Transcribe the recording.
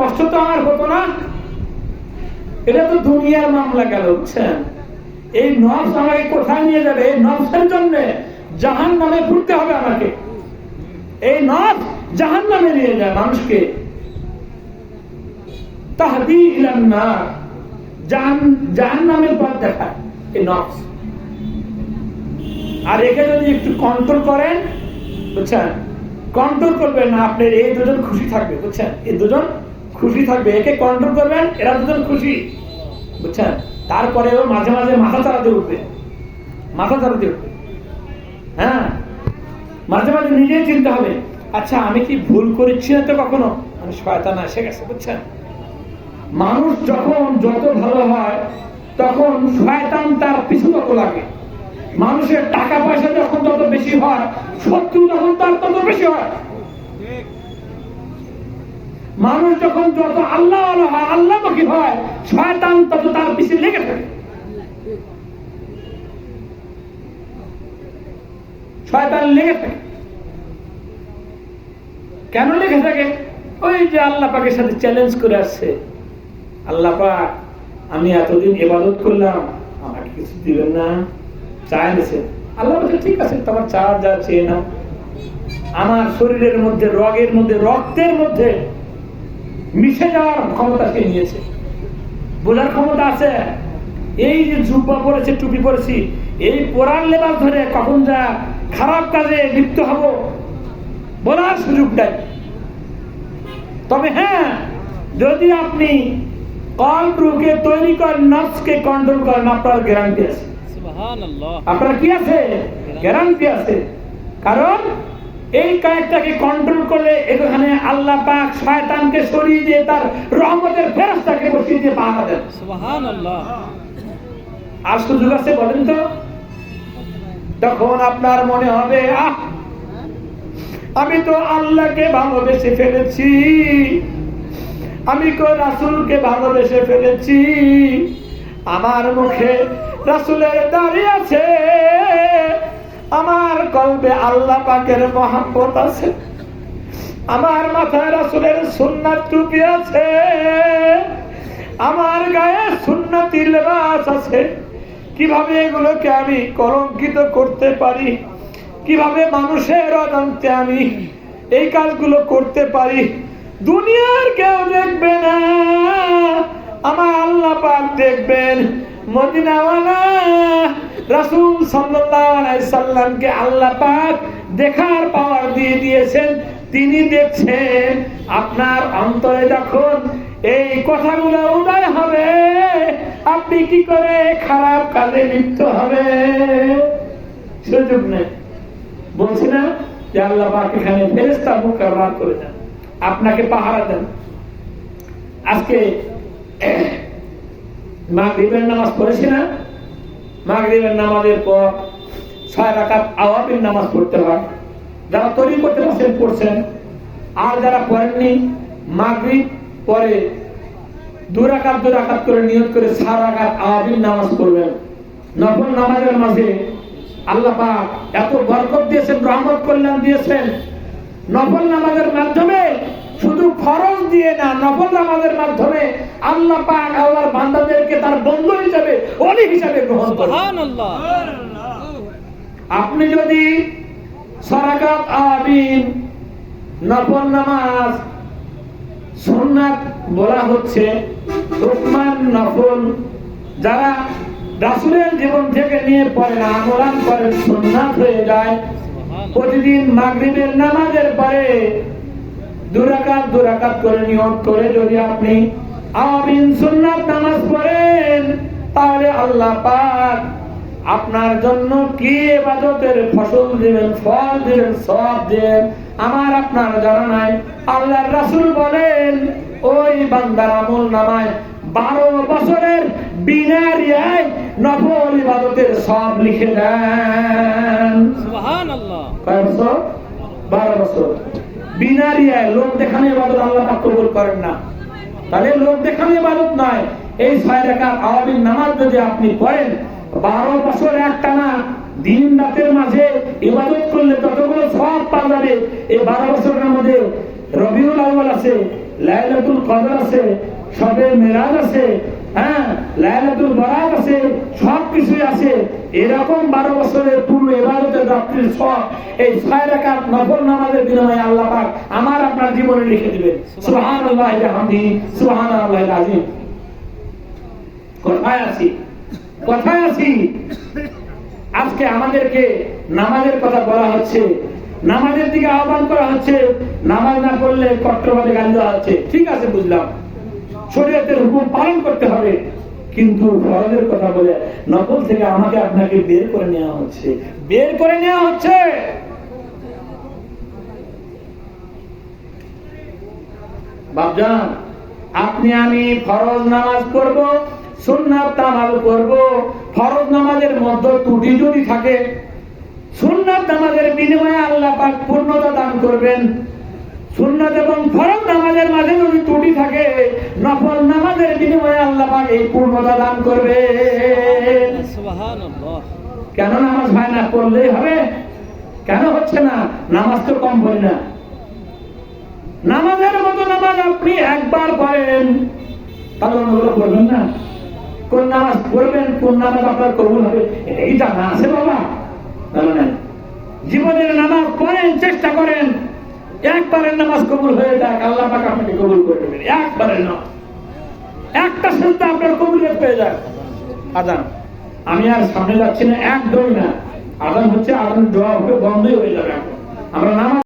কষ্ট তো আর হতো না। এটা তো দুনিয়ার মামলা গেল, বুঝছেন? এই নফস আমাকে কোথায় নিয়ে যাবে? এই নফসের জন্য জাহান নামে ঘুরতে হবে আমাকে। এই নফস জাহান নামে নিয়ে যায় মানুষকে। তাহাদি ইলান না জাহান জাহান নামের পথ দেখায় এই নফস। আর একে যদি একটু কন্ট্রোল করেন, বুঝছেন? কন্ট্রোল করবেন না, আপনার এই দুজন খুশি থাকবে, বুঝছেন? এই দুজন খুশি থাকবে, একে কন্ট্রোল করবেন, এরা দুজন খুশি। বুঝছেন? তারপরেও মাঝে মাঝে মাথা চালাতে উঠবে। মাথা চালাতে উঠবে। হ্যাঁ? মাঝে মাঝে নিজেই চিনতে হবে আচ্ছা আমি কি ভুল করেছি না তো কখনো? আমি শয়তান এসে গেছে, বুঝছেন? মানুষ যখন যত ভালো হয়, তখন শয়তান তার পিছু তত লাগে মানুষের টাকা পয়সা যখন তত বেশি হয়, শত্রু তখন তার তত বেশি হয়। মানুষ যখন যত আল্লাহ হয় আল্লাহমুখী হয়, শয়তান তত তার পিছিয়ে লেগে থাকে। শয়তান লেগে থাকে। কেন লেগে থাকে? ওই যে আল্লাহ পাকের সাথে চ্যালেঞ্জ করে আসছে। আল্লাহ পাক, আমি এতদিন ইবাদত করলাম, আমাকে কিছু দিবেন না। চায় নিছে আল্লাহ বলছে, ঠিক আছে, তোমার চা যা চেয়ে নাও। আমার শরীরের মধ্যে, রগের মধ্যে, রক্তের মধ্যে মিশে যাওয়ার ক্ষমতা সে নিয়েছে। বোঝার ক্ষমতা আছে? এই যে জুব্বা পরেছে টুপি পরেছি এই পোড়ার লেবাস ধরে কখন যা খারাপ কাজে লিপ্ত হব বলার সুযোগ নাই। তবে হ্যাঁ যদি আপনি কল্প রুকে তৈরি করেন নফসকে কন্ট্রোল করেন আপনার গ্যারান্টি আছে। আপনার কি আছে? গ্যারান্টি আছে। কারণ এই কাজটাকে কন্ট্রোল করলে এখানে আল্লাহ পাক শয়তানকে সরিয়ে দিয়ে তার রহমতের ফেরস্তাকে বসিয়ে দিয়ে পাহারা দেন। সুযোগ আছে বলেন তো? তখন আপনার মনে হবে আহ আমি তো আল্লাহকে ভালোবেসে ফেলেছি। আমি তো রাসুলকে ভালোবেসে ফেলেছি। আমার মুখে রাসুলের দাঁড়িয়ে আছে। আমার কলবে আল্লাহ পাকের মহাব্বত আছে। আমার মাথায় রাসুলের সুন্নাত টুপি আছে। আমার গায়ে সুন্নতি লেবাস আছে। কীভাবে এগুলোকে আমি কলঙ্কিত করতে পারি? কীভাবে মানুষের অজান্তে আমি এই কাজগুলো করতে পারি? দুনিয়ার কেউ দেখবে না। আমার আল্লাহ পাক দেখবেন। রাসূল সাল্লামকে আল্লাহ পাক দেখার পাওয়ার দিয়ে দিয়েছেন। তিনি দেখছেন, আপনার অন্তরে যখন এই কথাগুলো উদয় হবে, আপনি কি করে খারাপ কাজে লিপ্ত হবে? সুযোগ নেই। বলছি না যে আল্লাহ পাক এখানে ফেরেস্তা মুকাররার করে দেন। আপনাকে পাহারা দেন। আজকে মাগরিবের নামাজ পড়েছি না? মাগরিবের নামাজের পর ছয় রাকাত আওয়াবির নামাজ পড়তে হয়। যারা তৈরি করতে পারছেন, পড়ছেন। আর যারা পড়েননি, মাগরিব পরে দু রাকাত দু রাকাত করে নিয়ত করে চার রাকাত আওয়াবির নামাজ পড়বেন। নফল নামাজের মাঝে আল্লাহ পাক এত বরকত দিয়েছেন, রহমত কল্যাণ দিয়েছেন। নফল নামাজের মাধ্যমে শুধু ফরজ দিয়ে না নফল নামাজের মাধ্যমে আল্লাহ পাক আল্লাহর বান্দাদেরকে তার বন্ধু হিসাবে অলি হিসাবে গ্রহণ করেন। সুবহানাল্লাহ। আপনি যদি সরাকাত আবিন নফল নামাজ সুন্নাত বলা হচ্ছে রুকমান নফল যারা রাসূলের জীবন থেকে নিয়ে পড়েন আমলান করেন সুন্নাত হয়ে যায় প্রতিদিন মাগরিবের নামাজের পরে দুরাকাত দুরাকাত করে নিয়ত করে যদি আপনি আমিন সুন্নাত নামাজ পড়েন তাহলে আল্লাহ পাক আপনার জন্য কি ইবাদতের ফসল দিবেন ফল দিবেন সব দিবেন আমার আপনার জানা নাই। আল্লাহর রাসূল বলেন ওই বান্দার আমল নামায় বারো বছরের বিনা রিয়ায় নফল ইবাদতের সব লিখে দেন। সুবহানাল্লাহ। কয় বছর? বারো বছর। বিনা রিয়ায় লোক দেখানো ইবাদত আল্লাহ পাক কবুল করেন না। তাহলে লোক দেখানো ইবাদত নয়। এই ছয় রাকাত আওয়াবিন নামাজ যদি আপনি পড়েন, বারো বছর এক টানা দিন রাতের মাঝে ইবাদত করলে ততগুলো সব পাওয়া যাবে, এই বারো বছরের মধ্যে রবিউল আউয়াল আছে, লাইলাতুল কদর আছে, সবে মেরাজ আছে হ্যাঁ লাইলাতুল বরাত আছে সব কিছুই আছে। এরকম বারো বছরের পূর্ণ এবারতের রাত্রির সব এই ছয় রাকাত নফল নামাজের বিনিময়ে আল্লাহ পাক আমার আপনার জীবনে লিখে দিবেন। সুবহানাল্লাহ বিহামদিহি সুবহানাল্লাহ আযীম কোথায় আছি কোথায় আছি। আজকে আমাদেরকে নামাজের কথা বলা হচ্ছে। নামাজের দিকে আহ্বান করা হচ্ছে। নামাজ না করলে কট্টরবাদে গান দেওয়া হচ্ছে। ঠিক আছে বুঝলাম। শরীয়তের হুকুম পালন করতে হবে। কিন্তু ফরজের কথা বলে নকল থেকে আমাকে আপনাকে বের করে নেওয়া হচ্ছে। বের করে নেওয়া হচ্ছে! বাবজান আপনি আমি ফরজ নামাজ পড়ব, সুন্নাত নামাজ পড়ব। ফরজ নামাজের মধ্যে ত্রুটি যদি থাকে, সুন্নাত নামাজের বিনিময়ে আল্লাহ পাক পূর্ণতা দান করবেন। সুন্নাত এবং ফরজ নামাজের মাঝে যদি ত্রুটি থাকে নফল নামাজের বিনিময়ে আল্লাহ পাক এই পূর্ণতা দান করবে। কেন নামাজ হয় না? পড়লেই হবে। কেন হচ্ছে না? নামাজ তো কম পড়ি না। নামাজের মতো নামাজ আপনি একবার পড়েন তাহলে অন্যগুলো পড়বেন না। কোন নামাজ পড়বেন কোন নামাজ আপনার কবুল হবে এই জানা আছে বাবা। নাই জীবনের নামাজ পড়েন চেষ্টা করেন একবারের নামাজ কবুল হয়ে যাক, আল্লাহ পাক আপনাকে কবুল করে দেবেন একবারের নামাজ। একটা শুনতে আপনার কবুলিয়ত পেয়ে যাক। আজান আমি আর সামনে যাচ্ছি না, একদমই না। আদান হচ্ছে আদান জবাব বন্ধই হয়ে যাবে এখন। আমরা নামাজ